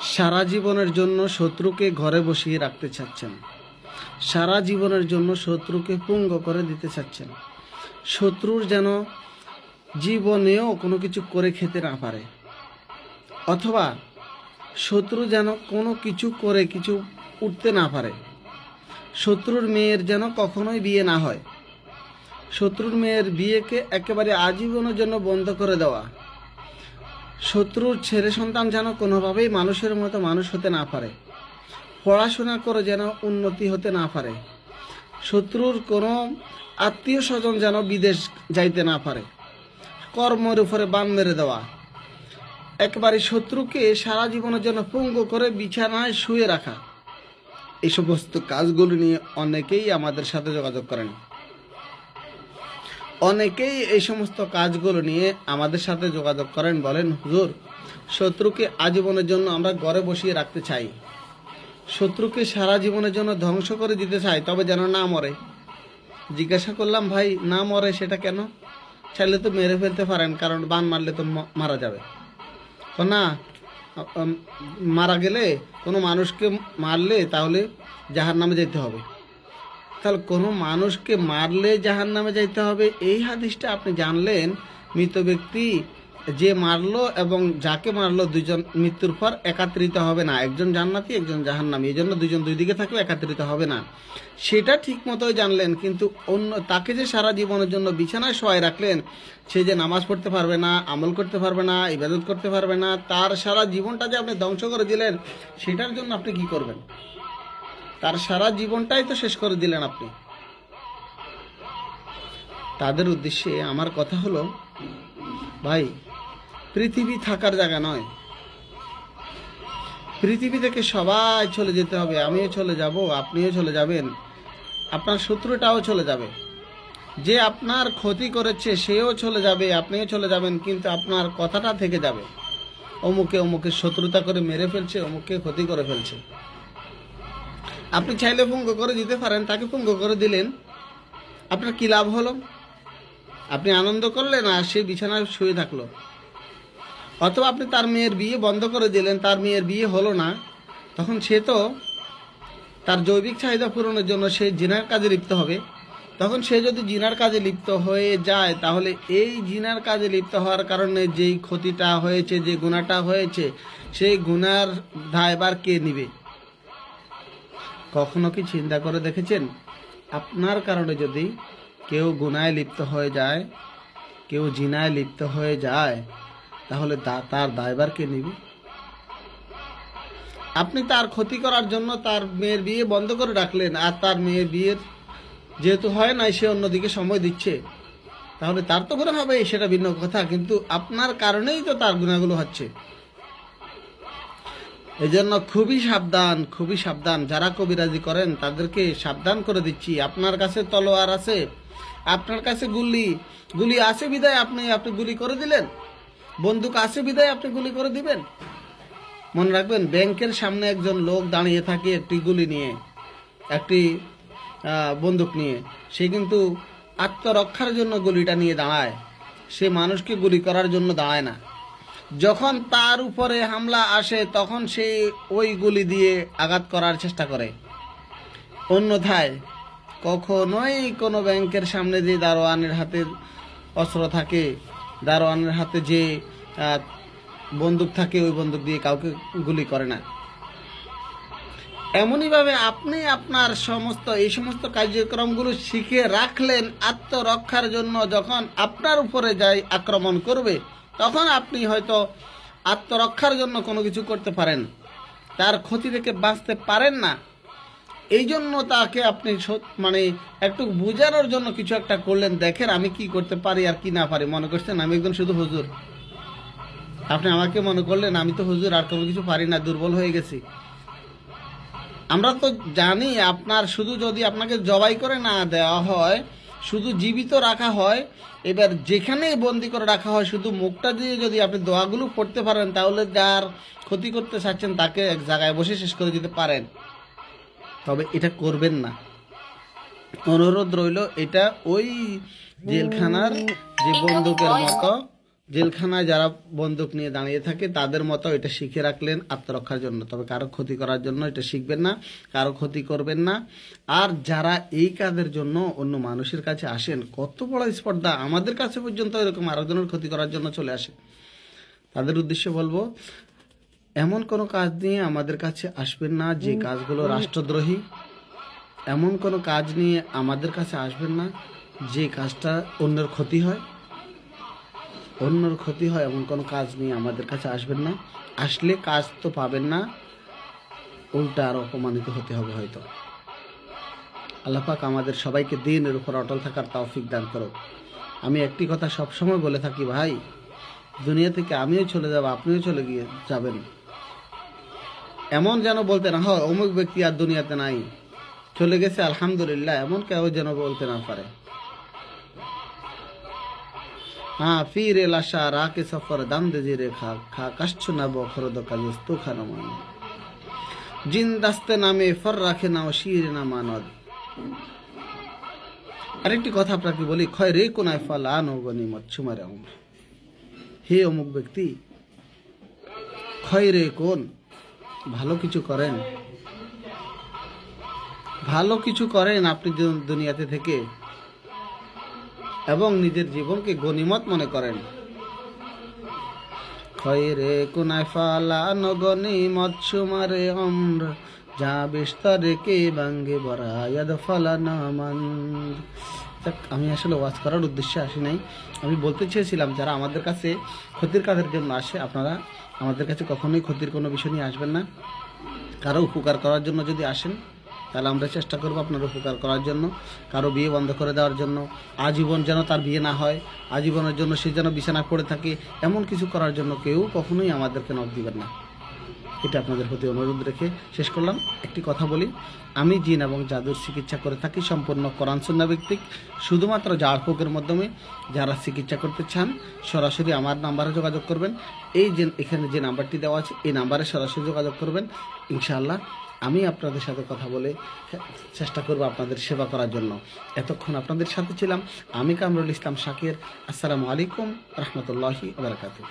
সারা জীবনের জন্য শত্রুকে ঘরে বসিয়ে রাখতে চাচ্ছেন। সারা জীবনের জন্য শত্রুকে পুঙ্গ করে দিতে চাচ্ছেন। শত্রুর যেন জীবনেও কোনো কিছু করে খেতে না পারে। অথবা শত্রু যেন কোনো কিছু করে কিছু উঠতে না পারে। শত্রুর মেয়ের যেন কখনোই বিয়ে না হয়। শত্রুর মেয়ের বিয়েকে একেবারে আজীবনের জন্য বন্ধ করে দেওয়া। শত্রুর ছেলে সন্তান যেন কোনোভাবেই মানুষের মতো মানুষ হতে না পারে। পড়াশোনা করে যেন উন্নতি হতে না পারে। শত্রুর কোনো আত্মীয় স্বজন যেন বিদেশ যাইতে না পারে। কর্মের উপরে বান মেরে দেওয়া। একবারে শত্রুকে সারা জীবনের জন্য পঙ্গু করে বিছানায় শুয়ে রাখা। এই সমস্ত কাজগুলো নিয়ে অনেকেই আমাদের সাথে যোগাযোগ করেন। অনেকেই এই সমস্ত কাজগুলো নিয়ে আমাদের সাথে যোগাযোগ করেন বলেন, হুজুর, শত্রুকে আজীবনের জন্য আমরা ঘরে বসিয়ে রাখতে চাই। শত্রুকে সারা জীবনের জন্য ধ্বংস করে দিতে চাই, তবে যেন না মরে। জিজ্ঞাসা করলাম, ভাই, না মরে সেটা কেন? চাইলে তো মেরে ফেলতে পারেন, কারণ বান মারলে তো মারা যাবে। না মারা গেলে কোনো মানুষকে মারলে তাহলে জাহার নামে যেতে হবে। তাহলে কোনো মানুষকে মারলে জাহান নামে যাইতে হবে? এই হাদিসটা আপনি জানলেন, মৃত ব্যক্তি যে মারলো এবং যাকে মারলো দুজন মৃত্যুর পর একাত্রিত হবে না। একজন জান্নাতি, একজন জাহান্নামী। এই জন্য দুজন দুই দিকে থাকলে একাত্রিত হবে না। সেটা ঠিক মতোই জানলেন, কিন্তু অন্য তাকে যে সারা জীবনের জন্য বিছানায় শোয়াই রাখলেন, সে যে নামাজ পড়তে পারবে না, আমল করতে পারবে না, ইবাদত করতে পারবে না, তার সারা জীবনটা যে আপনি ধ্বংস করে দিলেন, সেটার জন্য আপনি কি করবেন? তার সারা জীবনটাই তো শেষ করে দিলেন আপনি। তাদের উদ্দেশ্যে আমার কথা হলো, ভাই, পৃথিবী থাকার জায়গা নয়। পৃথিবী থেকে সবাই চলে যেতে হবে, আমিও চলে যাব, আপনিও চলে যাবেন, আপনার শত্রুটাও চলে যাবে। যে আপনার ক্ষতি করেছে, সেও চলে যাবে, আপনিও চলে যাবেন, কিন্তু আপনার কথাটা থেকে যাবে। অমুকে অমুকে শত্রুতা করে মেরে ফেলছে অমুকে ক্ষতি করে ফেলছে। আপনি চাইলে পুঙ্গ করে দিতে পারেন, তাকে পুঙ্গ করে দিলেন। আপনার কি লাভ হলো? আপনি আনন্দ করলেন আর সে বিছানায় শুয়ে থাকল। অথবা আপনি তার মেয়ের বিয়ে বন্ধ করে দিলেন, তার মেয়ের বিয়ে হলো না। তখন সে তো তার জৈবিক চাহিদা পূরণের জন্য সে জিনার কাজে লিপ্ত হবে। তখন সে যদি জিনার কাজে লিপ্ত হয়ে যায়, তাহলে এই জিনার কাজে লিপ্ত হওয়ার কারণে যেই ক্ষতিটা হয়েছে, যে গুণাটা হয়েছে, সেই গুনার দায়বার কে নিবে? কখনো কি চিন্তা করে দেখেছেন? আপনার কারণে যদি কেউ গুনায় লিপ্ত হয়ে যায়, কেউ জিনায় লিপ্ত হয়ে যায়, তাহলে তার দায়বার কে নিবে? আপনি তার ক্ষতি করার জন্য তার মেয়ের বিয়ে বন্ধ করে রাখলেন, আর তার মেয়ের বিয়ের যেহেতু হয় নাই, সে অন্যদিকে সময় দিচ্ছে। তাহলে তার তো গুণা হবে সেটা ভিন্ন কথা, কিন্তু আপনার কারণেই তো তার গুণাগুলো হচ্ছে। এই জন্য খুবই সাবধান খুবই সাবধান। যারা কবিরাজি করেন, তাদেরকে সাবধান করে দিচ্ছি। আপনার কাছে তলোয়ার আছে, আপনার কাছে গুলি। গুলি আছে বিদায়, আপনি আপনি গুলি করে দিলেন। বন্দুক আছে বিদায়, আপনি গুলি করে দিবেন। মনে রাখবেন, ব্যাংকের সামনে একজন লোক দাঁড়িয়ে থাকে একটি গুলি নিয়ে, একটি বন্দুক নিয়ে। সে কিন্তু আত্মরক্ষার জন্য গুলিটা নিয়ে দাঁড়ায়। সে মানুষকে গুলি করার জন্য দাঁড়ায় না। যখন তার উপরে হামলা আসে, তখন সে ওই গুলি দিয়ে আঘাত করার চেষ্টা করে। অন্যথায়, কখনোই কোনো ব্যাংকের সামনে যে দারোয়ানের হাতে অস্ত্র থাকে, দারোয়ানের হাতে যে বন্দুক থাকে, ওই বন্দুক দিয়ে কাউকে গুলি করে না। এমনইভাবে আপনি আপনার সমস্ত, এই সমস্ত কার্যক্রমগুলো শিখে রাখলেন আত্মরক্ষার জন্য, যখন আপনার উপরে যাই আক্রমণ করবে তখন আপনি হয়তো আত্মরক্ষার জন্য কোনো কিছু করতে পারেন। তার ক্ষতি থেকে বাঁচতে পারেন না। এই জন্য তাকে আপনি মানে একটু বোঝানোর জন্য কিছু একটা করলেন, দেখেন আমি কি করতে পারি আর কি না পারি। মনে করছেন আমি একজন শুধু হুজুর। আপনি আমাকে মনে করলেন আমি তো হুজুর, আর কোনো কিছু পারি না, দুর্বল হয়ে গেছি। আমরা তো জানি আপনার শুধু যদি আপনাকে জবাই করে না দেওয়া হয় শুধু জীবিত রাখা হয়, এবার যেখানেই বন্দি করে রাখা হয়, শুধু মুখটা দিয়ে যদি আপনি দোয়াগুলো পড়তে পারেন, তাহলে যার ক্ষতি করতে চাচ্ছেন, তাকে এক জায়গায় বসে শেষ করে দিতে পারেন। তবে এটা করবেন না। অনুরোধ রইল, এটা ওই জেলখানার যে বন্দুকের মতো জেলখানায় যারা বন্দুক নিয়ে দাঁড়িয়ে থাকে, তাদের মতো এটা শিখে রাখলেন আত্মরক্ষার জন্য। তবে কারও ক্ষতি করার জন্য এটা শিখবেন না, কারও ক্ষতি করবেন না। আর যারা এই কাজের জন্য অন্য মানুষের কাছে আসেন, কত বড় স্পর্ধা। আমাদের কাছে পর্যন্ত এরকম আরেকজনের ক্ষতি করার জন্য চলে আসে। তাদের উদ্দেশ্যে বলব, এমন কোনো কাজ নিয়ে আমাদের কাছে আসবেন না যে কাজগুলো রাষ্ট্রদ্রোহী। এমন কোনো কাজ নিয়ে আমাদের কাছে আসবেন না যে কাজটা অন্যের ক্ষতি হয়। অন্যর ক্ষতি হয় এমন কোনো কাজ নিয়ে আমাদের কাছে আসবেন না। আসলে কাজ তো পাবেন না, উল্টা আর অপমানিত হতে হবে হয়তো। আল্লাপাক আমাদের সবাইকে দিনের উপর অটল থাকার তৌফিক দান করো আমি একটি কথা সবসময় বলে থাকি, ভাই, দুনিয়া থেকে আমিও চলে যাব, আপনিও চলে গিয়ে যাবেন। এমন যেন বলতে না হয়, অমুক ব্যক্তি আর দুনিয়াতে নাই। চলে গেছে, আলহামদুলিল্লাহ, এমন কেউ যেন বলতে না পারে। হ্যাঁ ফিরে লাশা, রাকে সফর, দাম দেজিরে খা খা কাশ্চ না বখরদ কাজে স্তুখান মান। জিন দাস্তে নামে, ফর রাখে নাও, শির না মানদ। আরেকটি কথা আপনাকে বলি, খয় রে কোনায় ফল, আনো গনিমত সুমারে অমর। হে অমুক ব্যক্তি, খয় রে কোন, ভালো কিছু করেন। ভালো কিছু করেন আপনি দুনিয়াতে থেকে এবং নিজের জীবনকে গনিমত মনে করেন। খয়রে কুনায় ফালানো গনিমত সুমারে অম্র, যা বিস্তারে কে বাঙ্গে বরায়াদ ফালানা আমি আসলে ওয়াজ করার উদ্দেশ্যে আসি নাই। আমি বলতে চেয়েছিলাম, যারা আমাদের কাছে ক্ষতির কাজের জন্য আসে, আপনারা আমাদের কাছে কখনোই ক্ষতির কোনো বিষয় নিয়ে আসবেন না। কারও উপকার করার জন্য যদি আসেন তাহলে আমরা চেষ্টা করব আপনার উপকার করার জন্য, কারও বিয়ে বন্ধ করে দেওয়ার জন্য। আজীবন যেন তার বিয়ে না হয়, আজীবনের জন্য সে যেন বিছানা পড়ে থাকে, এমন কিছু করার জন্য কেউ কখনোই আমাদেরকে নখ দিবেন না। এটা আপনাদের প্রতি অনুরোধ রেখে শেষ করলাম। একটি কথা বলি, আমি জিন এবং জাদুর চিকিৎসা করে থাকি সম্পূর্ণ কোরআন সুন্না ভিত্তিক, শুধুমাত্র ঝাড়ফুঁকের মাধ্যমে যারা চিকিৎসা করতে চান, সরাসরি আমার নাম্বারে যোগাযোগ করবেন। এই যে, এখানে যে নাম্বারটি দেওয়া আছে, এই নাম্বারে সরাসরি যোগাযোগ করবেন। ইনশাআল্লাহ আমি আপনাদের সাথে কথা বলে চেষ্টা করব আপনাদের সেবা করার জন্য। এতক্ষণ আপনাদের সাথে ছিলাম আমি কামরুল ইসলাম শাকির। আসসালামু আলাইকুম রহমতুল্লাহি আবরকাতুহ